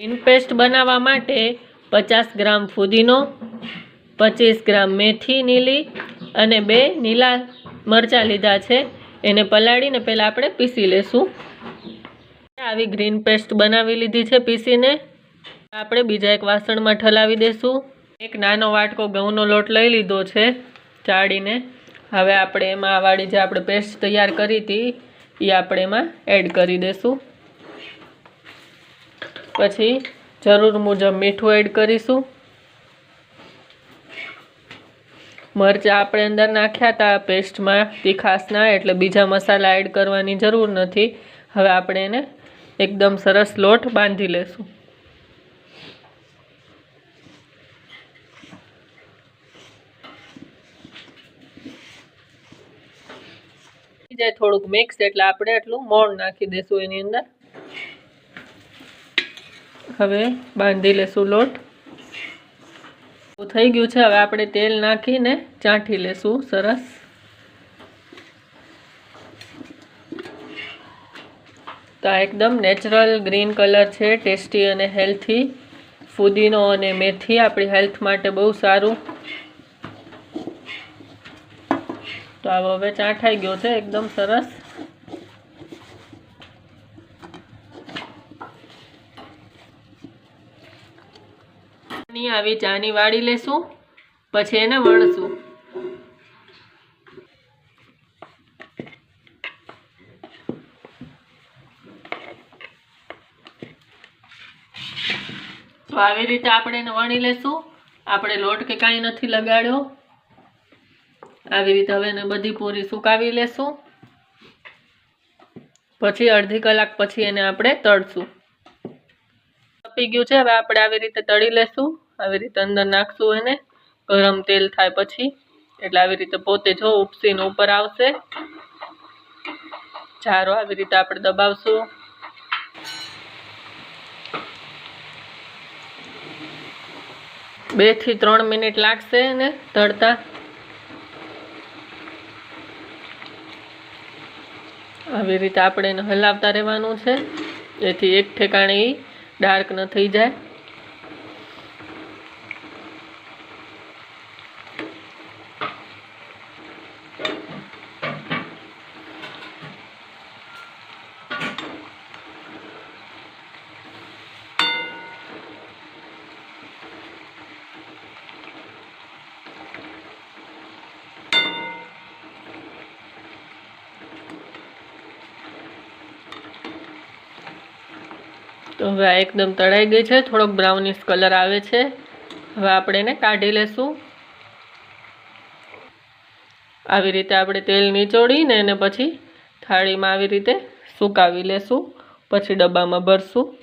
Green paste બનાવવા માટે પચાસ ગ્રામ ફુદીનો, પચીસ ગ્રામ મેથી નીલી અને બે નીલા મરચાં લીધા છે. એને પલાળીને પહેલાં આપણે પીસી લેશું. આવી ગ્રીન પેસ્ટ બનાવી લીધી છે પીસીને. આપણે બીજા એક વાસણમાં ઠલાવી દેશું. એક નાનો વાટકો ઘઉંનો લોટ લઈ લીધો છે ચાળીને. હવે આપણે એમાં આવાળી વાળી જે આપણે પેસ્ટ તૈયાર કરી હતી એ આપણે એમાં એડ કરી દેશું. પછી જરૂર મુજબ મીઠું એડ કરીશું. મરચાં આપણે અંદર નાખ્યા હતા પેસ્ટમાં તીખાસના એટલે બીજા મસાલા એડ કરવાની જરૂર નથી. હવે આપણે એને એકદમ સરસ લોટ બાંધી લેશું. જાય થોડુંક મિક્સ એટલે આપણે એટલું મોણ નાખી દઈશું એની અંદર. હવે બાંધી લેશું લોટ. થઈ ગયું છે, હવે આપણે તેલ નાખીને ચાંઠી લેશું, સરસ. તો આ એકદમ નેચરલ ગ્રીન કલર છે, ટેસ્ટી અને હેલ્થી. ફુદીનો અને મેથી આપણી હેલ્થ માટે બહુ સારું. તો આ હવે ચાંઠાઈ ગયો છે, એકદમ સરસ. ની આવી, ચાની વાળી લેશું, પછી એને વણશું. તો આવી રીતે આપણે એને વણી લેશું, આપણે લોટ કે કાંઈ નથી લગાડ્યો. આવી રીતે હવે એને બધી પૂરી સુકાવી લેશું. પછી અડધી કલાક પછી એને આપણે તળશું. તપી ગયું છે, હવે આપણે આવી રીતે તળી લેશું. આવી રીતે અંદર નાખશું એને. ગરમ તેલ થાય પછી એટલે આવી રીતે પોતે જો ઉપસીને ઉપર આવશે. ચારો આવી રીતે આપણે દબાવશું. બેથી ત્રણ મિનિટ લાગશે એને તળતા. આવી રીતે આપણે એને હલાવતા રહેવાનું છે. જેથી એક ઠેકાણે એ ડાર્ક ન થઈ જાય. તો હવે આ એકદમ તળાઈ ગઈ છે. થોડોક બ્રાઉનિશ કલર આવે છે. હવે આપણે એને કાઢી લેશું. આવી રીતે આપણે તેલ નીચોડીને એને પછી થાળીમાં આવી રીતે સુકાવી લેશું. પછી ડબ્બામાં ભરશું.